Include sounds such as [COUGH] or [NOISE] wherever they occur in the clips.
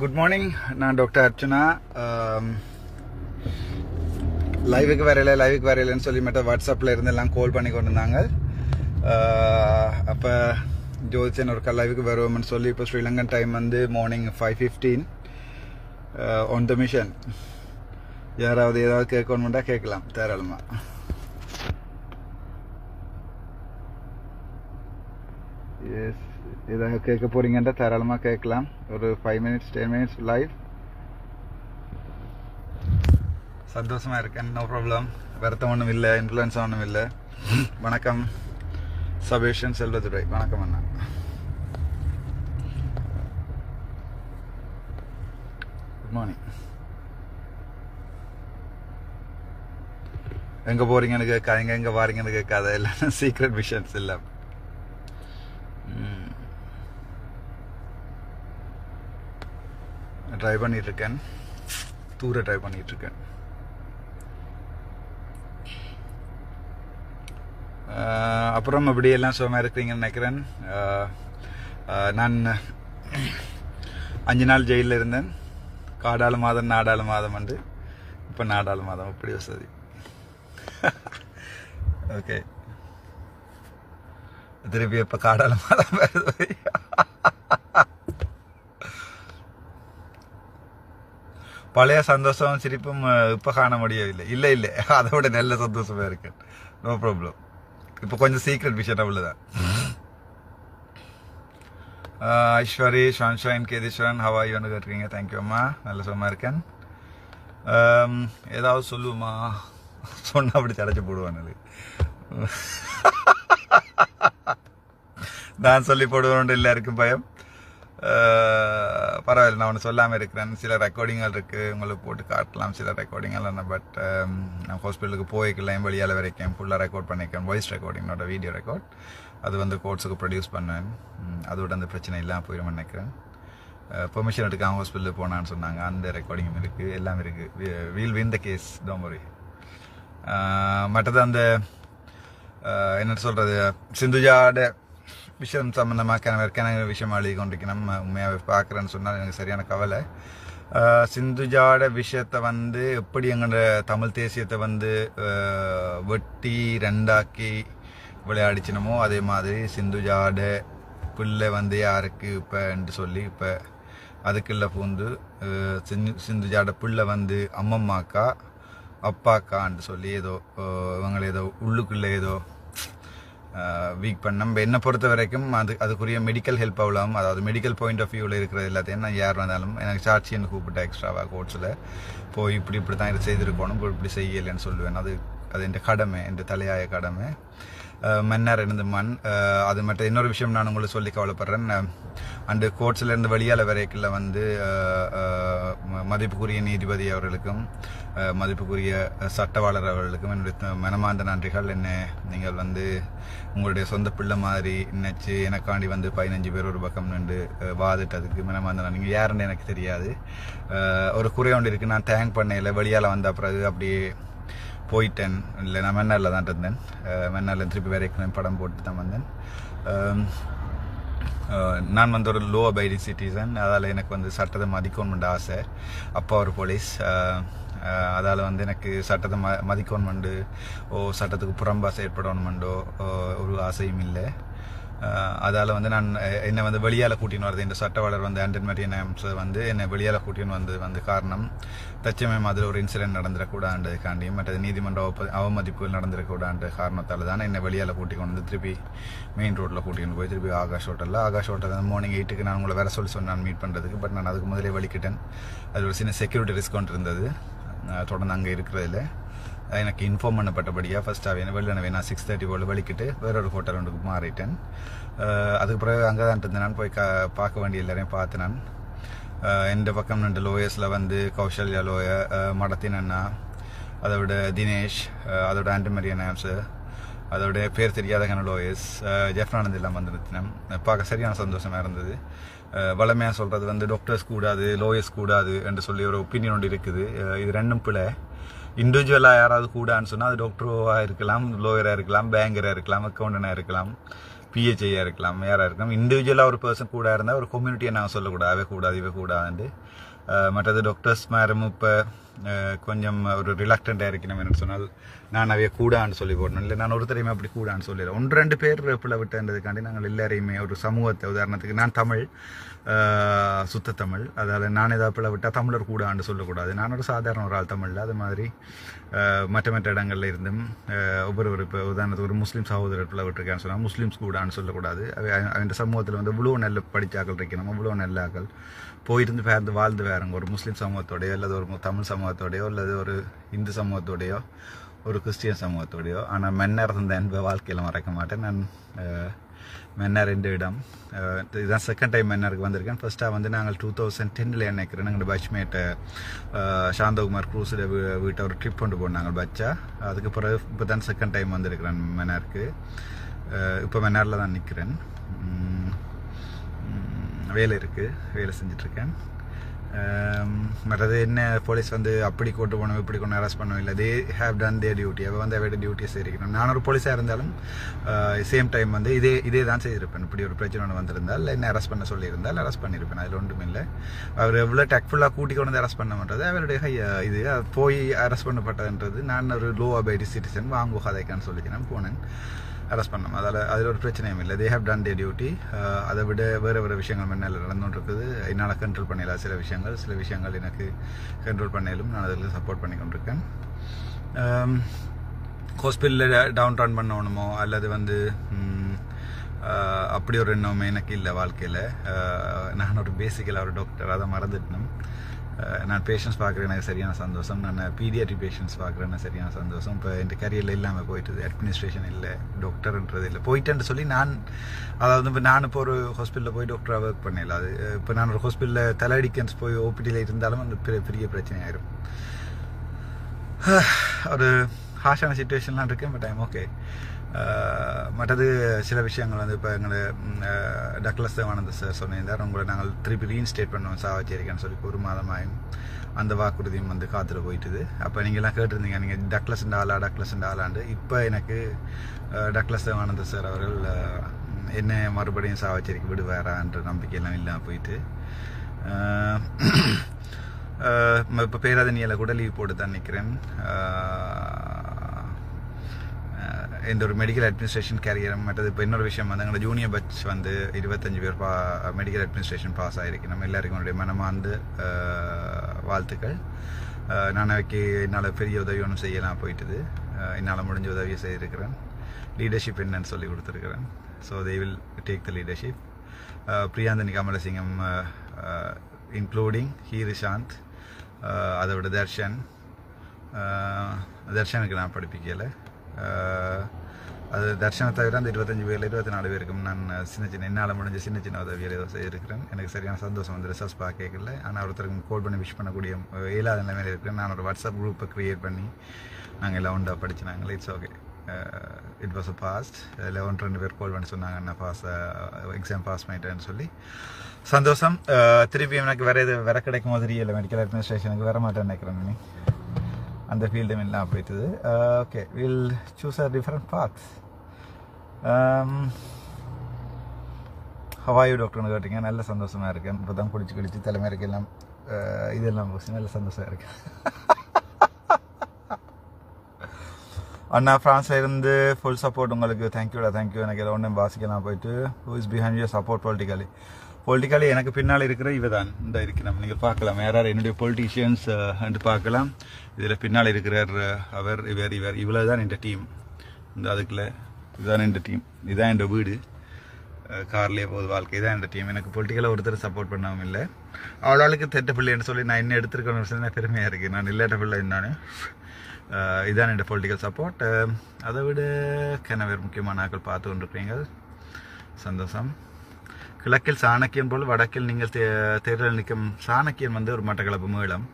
Good morning நான் doctor Archana. லைவுக்கு வரையில லைவுக்கு வரையிலன்னு சொல்லி மட்டும் வாட்ஸ்அப்பில் இருந்து எல்லாம் கால் பண்ணி கொண்டு இருந்தாங்க அப்போ ஜோதிச்சன் ஒரு லைவுக்கு வருவோம்னு சொல்லி இப்போ ஸ்ரீலங்கன் டைம் வந்து morning five fifteen on the mission யாராவது ஏதாவது கேட்கணுமெண்டா கேட்கலாம் தாராளமாக எஸ் ஏதாவது கேட்க போறீங்கன்னா தாராளமாக கேட்கலாம். ஒரு five minutes ten minutes live சந்தோஷமா இருக்கேன். நோ ப்ராப்ளம் வருத்தம் ஒன்றும் இல்லை. இன்ஃப்ளூயன்ஸ் ஒன்றும் இல்லை. வணக்கம். சபேஷன் செல்வதுரை. வணக்கம் அண்ணா. குட் மார்னிங் எங்கே போறீங்கன்னு கேட்காதீங்க. எங்கே வாரீங்கன்னு கேட்காத. எல்லாம் சீக்ரெட் விஷன்ஸ் இல்லை ட்ரை பண்ணிட்டு இருக்கேன் தூர ட்ரை பண்ணிட்டு இருக்கேன் அப்புறம் அப்படியெல்லாம் சுகமாக இருக்கிறீங்கன்னு நினைக்கிறேன். நான் அஞ்சு நாள் ஜெயிலில் இருந்தேன். காடாளு மாதம் நாடாளு மாதம் வந்து இப்போ நாடாளு மாதம் அப்படி வசதி. [LAUGHS] ஓகே திருப்பி இப்போ காடாளு மாதம் வருது. [LAUGHS] பழைய சந்தோஷம் சிரிப்பும் இப்போ காண முடியவில்லை. இல்லை இல்லை. அதை விட நல்ல சந்தோஷமாக இருக்கு. நோ ப்ராப்ளம் இப்போ கொஞ்சம் சீக்ரெட் விஷயம் அவ்வளோதான் ஐஸ்வரி ஷான்ஷாயின் கேதீஸ்வரன் ஹவா யூன்னு கேட்டிருக்கீங்க. தேங்க்யூ அம்மா. நல்ல சும்மா இருக்கேன். ஏதாவது சொல்லுமா? சொன்னால் அப்படி தடைச்சி போடுவான் அது நான் சொல்லி போடுவோன்னு எல்லாருக்கும் பயம். பரவாயில்ல நான் ஒன்று சொல்லாமல் இருக்கிறேன். சில ரெக்கார்டிங்கள் இருக்குது உங்களுக்கு போட்டு காட்டலாம் சில ரெக்கார்டிங்கள் பட் நான் ஹாஸ்பிட்டலுக்கு போய்க்கலாம் வழியால் வரைக்கும். ஃபுல்லாக ரெக்கார்ட் பண்ணியிருக்கேன் வாய்ஸ் ரெக்கார்டிங்கோட வீடியோ ரெக்கார்ட் அது வந்து கோர்ட்ஸுக்கு ப்ரொடியூஸ் பண்ணேன் அதோட அந்த பிரச்சனை இல்லாமல் போயிடும் நினைக்கிறேன். பெர்மிஷன் எடுக்காமல் ஹாஸ்பிட்டலுக்கு போனான்னு சொன்னாங்க. அந்த ரெக்கார்டிங்கும் இருக்குது எல்லாம் இருக்குது வீல் வின் த கேஸ் டோமரி மற்றது அந்த என்ன சொல்கிறது சிந்துஜாட விஷயம் சம்மந்தமாக கிணறு விஷயம் எழுதி கொண்டிருக்கணும் உண்மையாகவே பார்க்குறேன்னு சொன்னால் எனக்கு சரியான கவலை. சிந்துஜாட விஷயத்தை வந்து எப்படி எங்களோட தமிழ் தேசியத்தை வந்து வெட்டி ரெண்டாக்கி விளையாடிச்சினமோ அதே மாதிரி சிந்துஜாட பிள்ளை வந்து யாருக்கு இப்போன்ட்டு சொல்லி இப்போ அதுக்குள்ள பூந்து சிந்து சிந்துஜாட பிள்ளை வந்து அம்மம்மாக்கா அப்பாக்கான்னு சொல்லி ஏதோ இவங்களை ஏதோ உள்ளுக்குள்ளே ஏதோ வீக் பண்ண நம்ம என்னை பொறுத்த வரைக்கும் அது அதுக்குரிய மெடிக்கல் ஹெல்ப் ஆகலாம் அதாவது மெடிக்கல் பாயிண்ட் ஆஃப் வியூவில் இருக்கிறது எல்லாத்தையும் நான் யார் வந்தாலும் எனக்கு சாட்சின்னு கூப்பிட்டேன் எக்ஸ்ட்ராவாக கோர்ட்ஸில் போய் இப்படி இப்படி தான் இது செய்திருக்கணும் இப்படி இப்படி செய்யலைன்னு சொல்லுவேன். அது அது என் கடமை என் தலையாய கடமை. மன்னர் எனது மண் அது மட்டும் இன்னொரு விஷயம் நான் உங்களுக்கு சொல்லி கவலைப்படுறேன். அண்டு கோர்ட்ஸில் இருந்து வெளியால் வரைக்கில் வந்து மதிப்புக்குரிய நீதிபதி அவர்களுக்கும் மதிப்புக்குரிய சட்டவாளர் அவர்களுக்கும் என்னுடைய மனமார்ந்த நன்றிகள். என்ன நீங்கள் வந்து உங்களுடைய சொந்த பிள்ளை மாதிரி நினைச்சு எனக்காண்டி வந்து பதினஞ்சு பேர் ஒரு பக்கம் நின்று வாதிட்டதுக்கு மனமார்ந்த நீங்கள் யாருன்னு எனக்கு தெரியாது. ஒரு குறை ஒன்று இருக்குது நான் தேங்க் பண்ணையில் வெளியால் வந்த பிறகு அப்படியே போயிட்டேன். இல்லை நான் மென்னாரில் தான் இருந்தேன். மென்னாரில் திருப்பி வரைக்கும் படம் போட்டு தான் வந்தேன். நான் வந்து ஒரு லோ அபைடி சிட்டிசன் அதால் எனக்கு வந்து சட்டத்தை மதிக்கணுமெண்டு ஆசை. அப்பா ஒரு போலீஸ். அதால் வந்து எனக்கு சட்டத்தை ம மதிக்கணுமெண்டு ஓ சட்டத்துக்கு புறம்பாசை ஏற்படணுமெண்டோ ஒரு ஆசையும் இல்லை. அதால் வந்து நான் என்னை வந்து வெளியால் கூட்டின்னு வருது இந்த சட்டவாளர் வந்து ஆண்டன் மரியன்ஸ் வந்து என்னை வெளியால் கூட்டின்னு வந்து வந்து காரணம் தச்சமயம் அதில் ஒரு இன்சிடென்ட் நடந்துடக்கூடாதுக்காண்டி மற்றது நீதிமன்ற அவமதிப்புகள் நடந்துடக்கூடாது காரணத்தால் தான் என்னை வெளியால் கூட்டி கொண்டு வந்து திருப்பி மெயின் ரோட்டில் கூட்டின்னு போய் திருப்பி ஆகாஷ் ஹோட்டலில். ஆகாஷ் ஹோட்டலில் வந்து மார்னிங் எயிட்டுக்கு நான் உங்களை வேற சொல்லி சொன்னேன் மீட் பண்ணுறதுக்கு பட் நான் அதுக்கு முதலே வலிக்கிட்டேன் அது ஒரு சின்ன செக்யூரிட்டி ரிஸ்க் ஒன்று இருந்தது. தொடர்ந்து அங்கே இருக்கிறதில்ல எனக்கு இன்ஃபார்ம் பண்ணப்பட்டபடியாக ஃபஸ்ட்டாக என்ன வெளில நான் சிக்ஸ் தேர்ட்டி போல் வலிக்கிட்டு வேறொரு ஹோட்டல் ஒன்றுக்கு மாறிட்டேன். அதுக்கு பிறகு அங்கே தான் இருந்தேன் நான். போய் கா பார்க்க வேண்டிய எல்லாரையும் பார்த்து நான். எந்த பக்கம் ரெண்டு லோயர்ஸில் வந்து கௌசல்யா லோய மடத்தின் அண்ணா அதோட தினேஷ் அதோட ஆண்டமரியன் ஆப்ஸு அதோட பேர் தெரியாத கன லோயர்ஸ் ஜெஃப்னானந்த் எல்லாம் வந்து பார்க்க சரியான சந்தோஷமாக இருந்தது. வளமையாக சொல்கிறது வந்து டாக்டர்ஸ் கூடாது லோயர்ஸ் கூடாது என்று சொல்லி ஒரு ஒப்பீனியன் ஒன்று இருக்குது. இது ரெண்டும் பிள்ளை இண்டிவிஜுவலாக யாராவது கூடான்னு சொன்னால் அது டாக்டராக இருக்கலாம் லோயராக இருக்கலாம் பேங்கராக இருக்கலாம் அக்கௌண்டனாக இருக்கலாம் பிஹெச்ஐயாக இருக்கலாம் யாராக இருக்கலாம். இண்டிவிஜுவலாக ஒரு பர்சன் கூட இருந்தால் ஒரு கம்யூனிட்டியை நான் சொல்லக்கூடாது அவை கூடாது இவை கூடாதுன்ட்டு. மற்றது டாக்டர்ஸ் மேரும் இப்போ கொஞ்சம் ஒரு ரிலாக்டண்ட்டாக இருக்கணும் என்ன சொன்னால் நான் நிறைய கூடான்னு சொல்லி போடணும். இல்லை நான் ஒருத்தரையுமே அப்படி கூடான்னு சொல்லிடுறேன் ஒன்று ரெண்டு பேர் பிள்ளை விட்டுன்றதுக்காண்டி நாங்கள் எல்லாரையுமே ஒரு சமூகத்தை உதாரணத்துக்கு நான் தமிழ் சுத்த தமிழ். அதாவது நான் ஏதாவது பிள்ளை விட்டால் தமிழர் கூடான்னு சொல்லக்கூடாது. நான் ஒரு சாதாரண ஒரு ஆள் தமிழில். அது மாதிரி மற்ற மற்ற இடங்களில் இருந்தும் ஒவ்வொரு ஒரு இப்போ உதாரணத்துக்கு ஒரு முஸ்லீம் சகோதரர் பிள்ளை விட்டுருக்கான்னு சொன்னால் முஸ்லீம்ஸ் கூடான்னு சொல்லக்கூடாது. அவன் சமூகத்தில் வந்து இவ்வளோ நல்ல படித்தாக்கள் இருக்கணும் இவ்வளோ நல்ல ஆக்கள். போயிருந்து பேர்ந்து வாழ்ந்து வேறங்க ஒரு முஸ்லீம் சமூகத்தோடையோ அல்லது ஒரு தமிழ் சமூகத்தோடையோ அல்லது ஒரு இந்து சமூகத்தோடையோ ஒரு கிறிஸ்டியன் சமூகத்தோடையோ. ஆனால் மென்னர் இருந்த அன்பை வாழ்க்கையில் மறக்க மாட்டேன். நான் மென்னர் மன்னர் ரெண்டு இடம் இதுதான் செகண்ட் டைம் மென்னருக்கு வந்திருக்கேன். ஃபர்ஸ்ட்டாக வந்து நாங்கள் டூ தௌசண்ட் டென்னில் நினைக்கிறேன் எங்கள் பட்ச்மேட்டை சாந்தகுமார் குரூஸில் வீட்டை ஒரு ட்ரிப் கொண்டு போனாங்க பச்சா அதுக்கு பிறகு இப்போ தான் செகண்ட் டைம் வந்திருக்கிறேன் மென்னருக்கு. இப்போ மென்னரில் தான் நிற்கிறேன் வேலை இருக்குது வேலை செஞ்சிட்ருக்கேன் Um, மற்றது என்ன போலீஸ் வந்து அப்படி கூட்டு போகணும் இப்படி கொண்டு அரெஸ்ட் பண்ணணும் இல்லை they have done they duty அவள் வந்து அவட டியூட்டியை செய்திருக்கணும் நான் ஒரு போலீஸாக இருந்தாலும் uh, சேம் டைம் வந்து இதே இதே தான் செய்திருப்பேன். இப்படி ஒரு பிரச்சனை ஒன்று வந்திருந்தால் என்ன அரெஸ்ட் பண்ண சொல்லியிருந்தால் அரெஸ்ட் பண்ணியிருப்பேன். அதில் ஒன்றும் இல்லை. அவர் எவ்வளோ டக்ஃபுல்லாக கூட்டி கொண்டு வந்து அரெஸ்ட் பண்ண பண்ணுறது அவருடைய uh, இது போய் அரெஸ்ட் பண்ணப்பட்டதுன்றது நான் ஒரு லோ அபைடி சிட்டிசன் வாங்குவோம் அதைக்கான்னு சொல்லி நான் போனேன். அரெஸ்ட் பண்ணோம் அதில் அதில் ஒரு பிரச்சனையும் இல்லை. They have done they duty அதை விட வேறு வேறு விஷயங்கள் முன்னால் நடந்துட்டு என்னால் கண்ட்ரோல் பண்ணிடலாம் சில விஷயங்கள். சில விஷயங்கள் எனக்கு கண்ட்ரோல் பண்ணலும் நான் அதில் சப்போர்ட் பண்ணி கொண்டிருக்கேன். ஹாஸ்பிட்டலில் டவுன் டவுன் பண்ணணுமோ அல்லது வந்து அப்படி ஒரு எண்ணமே எனக்கு இல்லை வாழ்க்கையில். நான் ஒரு பேசிக்கலாக ஒரு டாக்டர் அதை மறந்துட்டேன். நான் பேஷண்ட்ஸ் பார்க்குறேன் எனக்கு சரியான சந்தோஷம். நான் பீடியாட்ரி பேஷண்ட்ஸ் பார்க்குறேன்னு சரியான சந்தோஷம். இப்போ என் கரியரில் இல்லாமல் போயிட்டுது அட்மினிஸ்ட்ரேஷன் இல்லை டாக்டர்ன்றது இல்லை. போயிட்டேன்னு சொல்லி நான் அதாவது இப்போ நான் இப்போ ஒரு ஹாஸ்பிட்டலில் போய் டாக்டராக ஒர்க் பண்ணல அது இப்போ நான் ஒரு ஹாஸ்பிட்டலில் தலையடிக்கன்ஸ் போய் ஓபிடியில் இருந்தாலும் அந்த பெரிய பெரிய பிரச்சனை ஆயிரும் ஒரு ஹாஷான சுச்சுவேஷன்லாம் இருக்கேன் பட் ஐம் ஓகே மற்றது சில விஷயங்கள் வந்து இப்போ எங்களை டக்ளஸ் தேவானந்த சார் சொன்னிருந்தார். உங்களை நாங்கள் திருப்பி ரீஇன்ஸ்டேட் பண்ணுவோம் சாவச்சேரிக்கான்னு சொல்லி ஒரு மாதமாயும். அந்த வாக்குறுதியும் வந்து காத்துட்டு போயிட்டுது. அப்போ நீங்கள்லாம் கேட்டிருந்தீங்க நீங்கள் டக்ளஸ் ஆளா டக்ளஸ் ஆளாண்டு இப்போ எனக்கு டக்லஸ் டக்ளஸ் தேவானந்த சார் அவர்கள் என்ன மறுபடியும் சாவச்சேரிக்கு விடுவாரான்ற நம்பிக்கையெல்லாம் இல்லாமல் போயிட்டு [CLEARS THROAT] இப்போ பேராதனியில் கூட லீவ் போட்டு தான் நிற்கிறேன் இந்த ஒரு மெடிக்கல் அட்மினிஸ்ட்ரேஷன் கேரியர் மற்றது இப்போ இன்னொரு விஷயம் வந்து எங்களோட ஜூனியர் பட்ச் வந்து இருபத்தஞ்சு பேர் பா மெடிக்கல் அட்மினிஸ்ட்ரேஷன் பாஸ் ஆகிருக்கு நம்ம எல்லாருக்கும் என்னுடைய மனமார்ந்து வாழ்த்துக்கள் நான் அவைக்கு என்னால் பெரிய உதவி ஒன்றும் செய்யலாம் போயிட்டுது என்னால் முடிஞ்ச உதவியை செய்திருக்கிறேன் லீடர்ஷிப் என்னன்னு சொல்லி கொடுத்துருக்குறேன் so they will take the leadership Priyanthani Kamalasingam including Hirishanth அதோட தர்ஷன் தர்ஷனுக்கு நான் படிப்பிக்கலை அது தர்ஷனை தவிர அந்த இருபத்தஞ்சு பேரில் இருபத்தி நாலு பேருக்கும் நான் சின்ன சின்ன என்னால் முடிஞ்ச சின்ன சின்ன உதவிகள் ஏதோ செய்திருக்கிறேன். எனக்கு சரியான சந்தோஷம் வந்து ரிசர்ச் பார்க்கல ஆனால் ஒருத்தருக்கும் கோல் பண்ணி விஷ் பண்ணக்கூடிய இயலாத நிலைமையில் இருக்கிறேன். நான் ஒரு வாட்ஸ்அப் குரூப்பை க்ரியேட் பண்ணி நாங்கள் எல்லாம் உண்டா படிச்சினாங்களே it's okay it was a first eleven ரெண்டு பேர் கால் பண்ணி சொன்னாங்க நான் பாஸ் எக்ஸாம் பாஸ் பண்ணிட்டேன்னு சொல்லி. சந்தோஷம். திருப்பி எனக்கு வேறு எது வேற கிடைக்கும் மாதிரி இல்லை மெடிக்கல் அட்மினிஸ்ட்ரேஷனுக்கு வர மாட்டேன்னு நினைக்கிறேன் நீ அந்த ஃபீல்டும் எல்லாம் போயிட்டுது. Okay we'll choose a different parts how are you டாக்டர்னு கேட்டிங்க. நல்ல சந்தோஷமாக இருக்கேன். இப்போ தான் குடிச்சு குடிச்சு தலைமுறைக்கு எல்லாம் uh, இதெல்லாம் போச்சு நல்ல சந்தோஷமாக இருக்கேன். [LAUGHS] அண்ணா ஃப்ரான்ஸில் இருந்து ஃபுல் சப்போர்ட் உங்களுக்கு. தேங்க்யூடா தேங்க்யூ எனக்கு ஒன்றும் வாசிக்கலாம் போயிட்டு. Who is behind your support politically politically எனக்கு பின்னால் இருக்கிற இவ தான் இந்த இருக்கிறோம் நீங்கள் பார்க்கலாம். யாரார் யார்? என்னுடைய பொலிட்டீஷியன்ஸ் uh, என்று பார்க்கலாம். இதில் பின்னால் இருக்கிறார் uh, அவர் இவர் இவர். இவ்வளோ தான் என் டீம் இந்த அதுக்குள்ள இதுதான் என் டீம் இதுதான் என் வீடு. Uh, கார்லேயே போகுது வாழ்க்கை. தான் இந்த டீம் எனக்கு பொலிட்டிக்கலாக ஒருத்தர் சப்போர்ட் பண்ணாமல் இல்லை. அவளாளுக்கு தெட்ட பிள்ளைன்னு சொல்லி நான் என்ன சொல்லி நான் பெருமையாக இருக்குது நான் இல்லாட்ட பிள்ளை நான். இதான் என் பொலிட்டிக்கல் சப்போர்ட் அதை விட கனவேர் முக்கியமான ஆட்கள் பார்த்து கொண்டிருப்பீங்க சந்தோஷம். கிழக்கில் சாணக்கியன் போல் வடக்கில் நீங்கள் தே தேர்தல் நிற்கும் சாணக்கியன் வந்து ஒரு மட்டக்களப்பு மேளம்.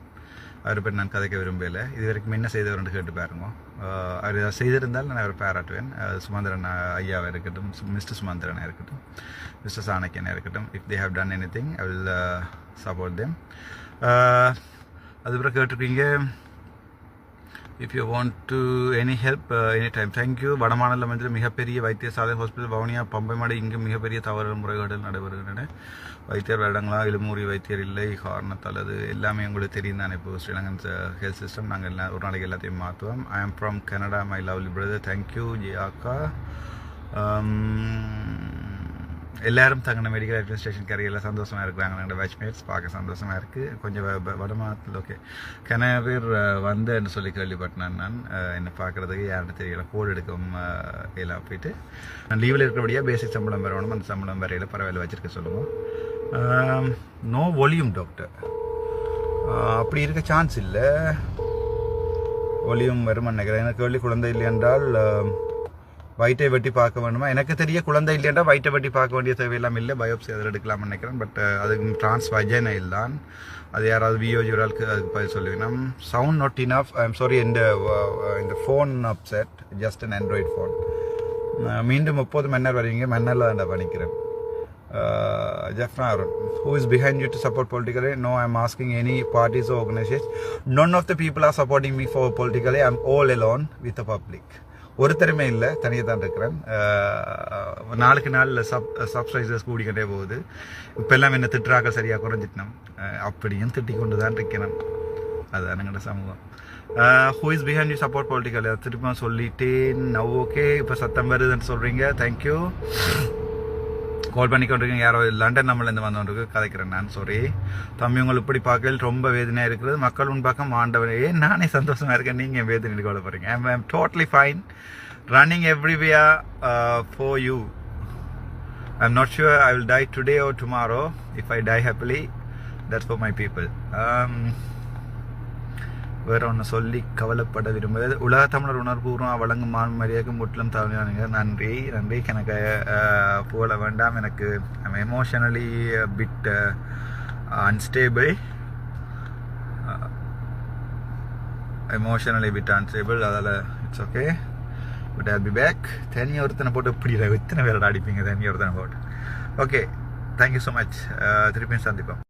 அவர் பேர் நான் கதைக்க விரும்பல இது வரைக்கும் என்ன செய்தவர்னு கேட்டு பாருங்க. அவர் ஏதாவது செய்திருந்தால் நான் அவரை பாராட்டுவேன். சுமந்திரன் ஐயாவாக இருக்கட்டும் மிஸ்டர் சுமந்திரனாக இருக்கட்டும் மிஸ்டர் சாணக்கியனாக இருக்கட்டும். If they have done anything I will support them அதுக்கப்புறம் கேட்டிருக்கீங்க if you want to any help any time thank you வடமாநில வந்து மிகப்பெரிய வைத்தியசாலை ஹாஸ்பிட்டல் வவுனியா பம்பைமாடு இங்கு மிகப்பெரிய தவறுகள் முறைகேடுகள் நடைபெறுகின்றன. வைத்தியர் வேடங்களா இழுமூறி வைத்தியர் இல்லை காரணத்தால் அது எல்லாமே உங்களுக்கு தெரியும் தானே. இப்போ ஸ்ரீலங்கன் uh, ஹெல்த் சிஸ்டம் நாங்கள் எல்லா ஒரு நாளைக்கு எல்லாத்தையும் மாற்றுவோம் I am from Canada my lovely brother thank you ji அக்கா எல்லாரும் தங்கின மெடிக்கல் அட்மினிஸ்ட்ரேஷன் கரையில் சந்தோஷமாக இருக்கிறாங்க. எங்களோட பேட்ச்மேட்ஸ் பார்க்க சந்தோஷமாக இருக்குது கொஞ்சம் வடமாத்தில் ஓகே கன பேர் அஹ், வந்தேன்னு சொல்லி கேள்விப்பட்டேன் நான். Uh, என்னை பார்க்குறதுக்கு யாருன்னு தெரியல. கோல் எடுக்கும் uh, எல்லாம் போயிட்டு. நான் லீவில் இருக்கிறபடியாக பேசிக் சம்பளம் வரணும். அந்த சம்பளம் வரையில் பரவாயில்ல வச்சிருக்க சொல்லுவோம். நோ ஒலியும் டாக்டர் அப்படி இருக்க சான்ஸ் இல்லை. ஒலியும் வருமான்னு நினைக்கிறேன். எனக்கு கேள்வி குழந்தை இல்லை என்றால் um, வயிற்றை வெட்டி பார்க்க வேணுமா எனக்கு தெரிய குழந்தை இல்லையென்றா வயிற்றை வெட்டி பார்க்க வேண்டிய தேவையெல்லாம் இல்லை பயோப்சி அதில் எடுக்கலாம்னு நினைக்கிறேன் பட் அதுக்கு டிரான்ஸ் வஜைனைல் தான் அது யாராவது விஓஜி ஒரு ஆளுக்கு அதுக்கு பதில் சொல்லுவீங்க sound not enough I am sorry இந்த இந்த phone upset just an Android phone மீண்டும் முப்பது மன்னர் வருவீங்க மன்னரில் தான் பண்ணிக்கிறேன் uh, Jeffna Arun, who is behind you to support politically? No, I'm asking any parties or organizations. None of the people are supporting me for politically. I'm all alone with the public. ஒருத்தருமே இல்லை தனியாக தான் இருக்கிறேன். நாளுக்கு நாள் sub சப்ஸ்கிரைசர்ஸ் கூடிக்கிட்டே போகுது. இப்போ எல்லாம் என்ன திட்டுறாக்க சரியாக குறைஞ்சிட்டோம் அப்படியும் திட்டி கொண்டு தான் இருக்கிறேன் அதுதான் எங்களோட சமூகம். Who is behind you support political திரும்ப சொல்லிட்டேன். நவ் ஓகே இப்போ சத்தம் வருதுன்னு சொல்கிறீங்க தேங்க்யூ கால் பண்ணி கொண்டிருக்கீங்க யாரோ லண்டன் நம்மளேருந்து வந்தவங்களுக்கு கதைக்கிறேன். நான் சாரி தம்பி உங்களை இப்படி பார்க்கல ரொம்ப வேதனையாக இருக்கிறது. மக்கள் உன் பக்கம் ஆண்டவன் ஏன் நானே சந்தோஷமா இருக்கேன். நீங்கள் என் வேதனை கொள்ள போகிறீங்க I'm I'm totally fine running everywhere for you I'm not sure I will die today or tomorrow if I die happily that's for my people வேற ஒன்று சொல்லி கவலைப்பட விரும்புவது உலக தமிழர் உணர்வுபூர்வம் வழங்கும் மான் மரியாதைக்கு முற்றிலும் தவறானுங்க நன்றி நன்றி. எனக்கு போல புகழ வேண்டாம். எனக்கு emotionally bit unstable emotionally bit unstable அதால் it's okay but I be back தனி ஒருத்தனை போட்டு இப்படி இத்தனை பேரோட அடிப்பீங்க? தனி ஒருத்தனை போட்டு. ஓகே தேங்க்யூ ஸோ மச் திருப்பியும் சந்திப்போம்.